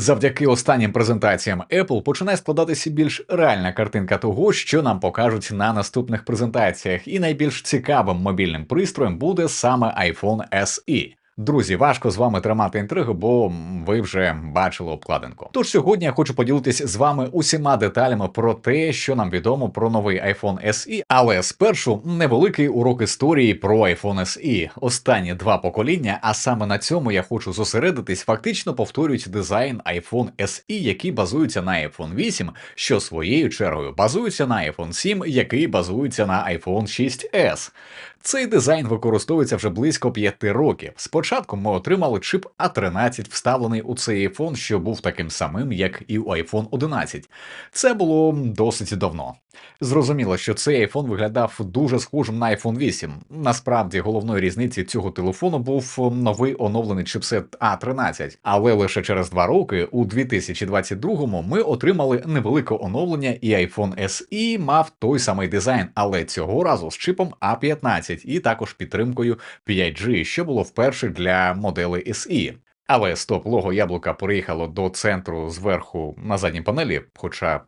Завдяки останнім презентаціям Apple починає складатися більш реальна картинка того, що нам покажуть на наступних презентаціях, і найбільш цікавим мобільним пристроєм буде саме iPhone SE. Друзі, важко з вами тримати інтригу, бо ви вже бачили обкладинку. Тож сьогодні я хочу поділитися з вами усіма деталями про те, що нам відомо про новий iPhone SE, але спершу невеликий урок історії про iPhone SE. Останні два покоління, а саме на цьому я хочу зосередитись, фактично повторюють дизайн iPhone SE, який базується на iPhone 8, що своєю чергою базується на iPhone 7, який базується на iPhone 6s. Цей дизайн використовується вже близько п'яти років. Спочатку ми отримали чип А13, вставлений у цей iPhone, що був таким самим, як і у iPhone 11. Це було досить давно. Зрозуміло, що цей iPhone виглядав дуже схожим на iPhone 8. Насправді, головною різницею цього телефону був новий оновлений чипсет А13. Але лише через два роки, у 2022-му, ми отримали невелике оновлення, і iPhone SE мав той самий дизайн, але цього разу з чипом А15 і також підтримкою 5G, що було вперше для моделей SE. Але стоп лого яблука переїхало до центру зверху на задній панелі, хоча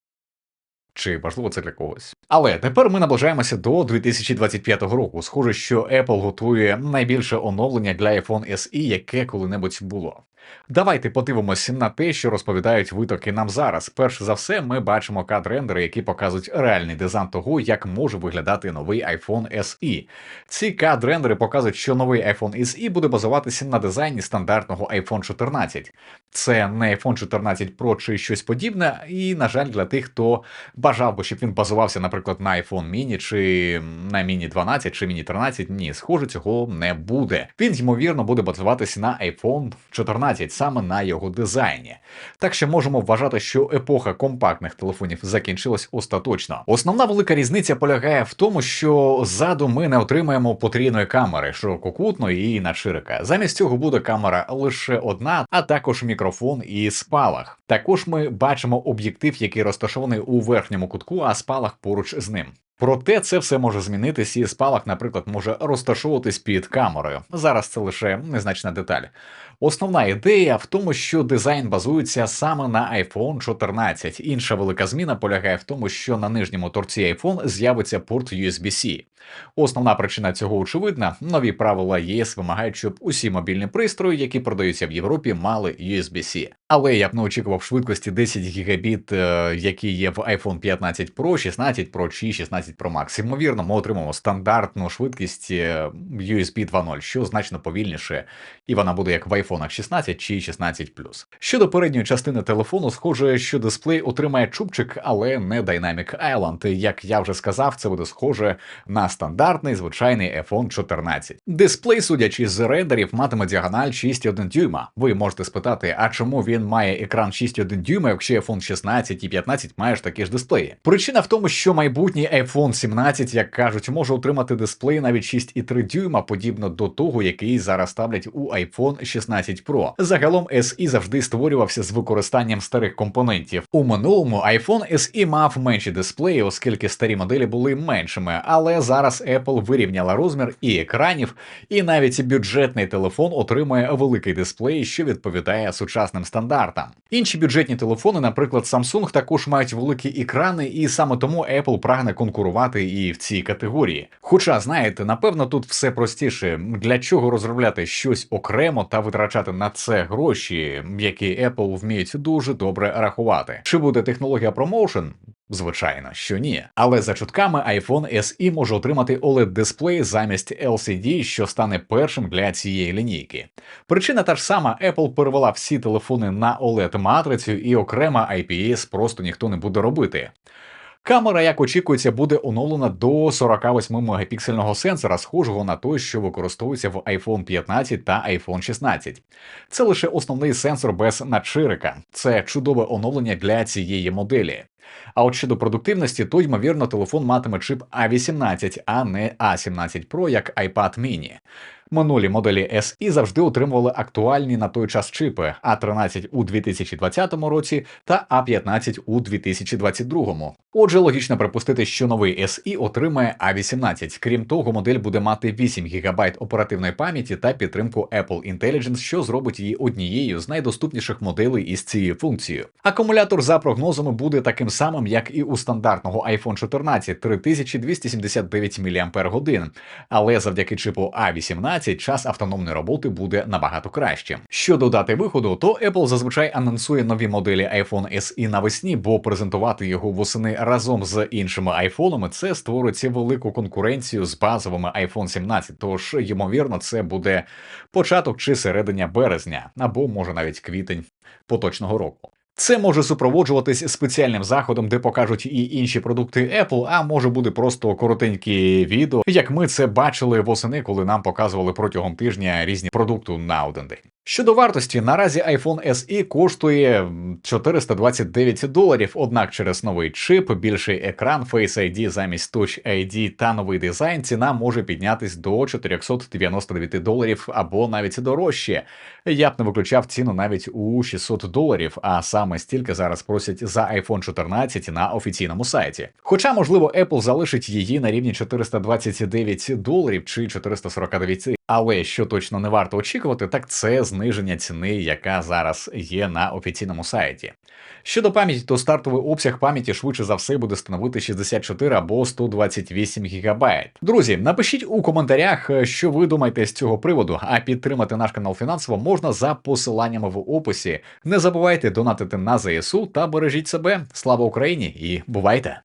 чи важливо це для когось. Але тепер ми наближаємося до 2025 року. Схоже, що Apple готує найбільше оновлення для iPhone SE, яке коли-небудь було. Давайте подивимося на те, що розповідають витоки нам зараз. Перш за все, ми бачимо кадр-рендери, які показують реальний дизайн того, як може виглядати новий iPhone SE. Ці кадр-рендери показують, що новий iPhone SE буде базуватися на дизайні стандартного iPhone 14. Це не iPhone 14 Pro чи щось подібне, і, на жаль, для тих, хто бажав би, щоб він базувався, наприклад, на iPhone mini чи на Mini 12 чи Mini 13, ні, схоже, цього не буде. Він, ймовірно, буде базуватися на iPhone 14 саме на його дизайні. Так що можемо вважати, що епоха компактних телефонів закінчилась остаточно. Основна велика різниця полягає в тому, що ззаду ми не отримаємо потрійної камери ширококутної і надширика. Замість цього буде камера лише одна, а також мікрофон і спалах. Також ми бачимо об'єктив, який розташований у верхньому кутку, а спалах поруч з ним. Проте це все може змінитись, і спалах, наприклад, може розташовуватись під камерою. Зараз це лише незначна деталь. Основна ідея в тому, що дизайн базується саме на iPhone 14. Інша велика зміна полягає в тому, що на нижньому торці iPhone з'явиться порт USB-C. Основна причина цього очевидна: нові правила ЄС вимагають, щоб усі мобільні пристрої, які продаються в Європі, мали USB-C. Але я б не очікував швидкості 10 гігабіт, е, які є в iPhone 15 Pro, 16 Pro чи 16 Pro Max. Ймовірно, ми отримаємо стандартну швидкість е, USB 2.0, що значно повільніше, і вона буде як в iPhone 16 чи 16 Щодо передньої частини телефону, схоже, що дисплей отримає чубчик, але не Dynamic Island. Як я вже сказав, це буде схоже на стандартний звичайний iPhone 14. Дисплей, судячи з рендерів, матиме діагональ 6,1 дюйма. Ви можете спитати, а чому він має екран 6,1 дюйма, якщо iPhone 16 і 15 маєш такі ж дисплеї? Причина в тому, що майбутній iPhone 17, як кажуть, може отримати дисплей навіть 6,3 дюйма, подібно до того, який зараз ставлять у iPhone 16 Pro. Загалом SE завжди створювався з використанням старих компонентів. У минулому iPhone SE мав менші дисплеї, оскільки старі моделі були меншими, але зараз Apple вирівняла розмір і екранів, і навіть бюджетний телефон отримує великий дисплей, що відповідає сучасним стандартам. Інші бюджетні телефони, наприклад, Samsung, також мають великі екрани, і саме тому Apple прагне конкурувати і в цій категорії. Хоча, знаєте, напевно, тут все простіше, для чого розробляти щось окремо та витрачати на це гроші, які Apple вміють дуже добре рахувати. Чи буде технологія ProMotion? Звичайно, що ні. Але за чутками iPhone SE може отримати oled дисплей замість LCD, що стане першим для цієї лінійки. Причина та ж сама, Apple перевела всі телефони на oled матрицю і окремо IPS просто ніхто не буде робити. Камера, як очікується, буде оновлена до 48 мегапіксельного сенсора, схожого на той, що використовується в iPhone 15 та iPhone 16. Це лише основний сенсор без надширика. Це чудове оновлення для цієї моделі. А от щодо продуктивності, то ймовірно телефон матиме чип A18, а не A17 Pro, як iPad mini. Минулі моделі SE завжди отримували актуальні на той час чипи А13 у 2020 році та А15 у 2022. Отже, логічно припустити, що новий SE отримає А18. Крім того, модель буде мати 8 ГБ оперативної пам'яті та підтримку Apple Intelligence, що зробить її однією з найдоступніших моделей із цією функцією. Акумулятор за прогнозами буде таким самим, як і у стандартного iPhone 14 3279 мАч, але завдяки чипу A18 час автономної роботи буде набагато кращим. Щодо дати виходу, то Apple зазвичай анонсує нові моделі iPhone SE навесні, бо презентувати його восени разом з іншими айфонами це створить велику конкуренцію з базовими iPhone 17, Тож, ймовірно, це буде початок чи середина березня, або може навіть квітень поточного року. Це може супроводжуватись спеціальним заходом, де покажуть і інші продукти Apple, а може бути просто коротенькі відео, як ми це бачили восени, коли нам показували протягом тижня різні продукти на один день. Щодо вартості, наразі iPhone SE коштує 429 доларів, однак через новий чип, більший екран Face ID замість Touch ID та новий дизайн ціна може піднятись до 499 доларів або навіть дорожче. Я б не виключав ціну навіть у 600 доларів, а саме стільки зараз просять за iPhone 14 на офіційному сайті. Хоча, можливо, Apple залишить її на рівні 429 доларів чи 449 але що точно не варто очікувати, так це зниження ціни, яка зараз є на офіційному сайті. Щодо пам'яті, то стартовий обсяг пам'яті швидше за все буде становити 64 або 128 ГБ. Друзі, напишіть у коментарях, що ви думаєте з цього приводу, а підтримати наш канал фінансово можна за посиланнями в описі. Не забувайте донатити на ЗСУ та бережіть себе. Слава Україні і бувайте!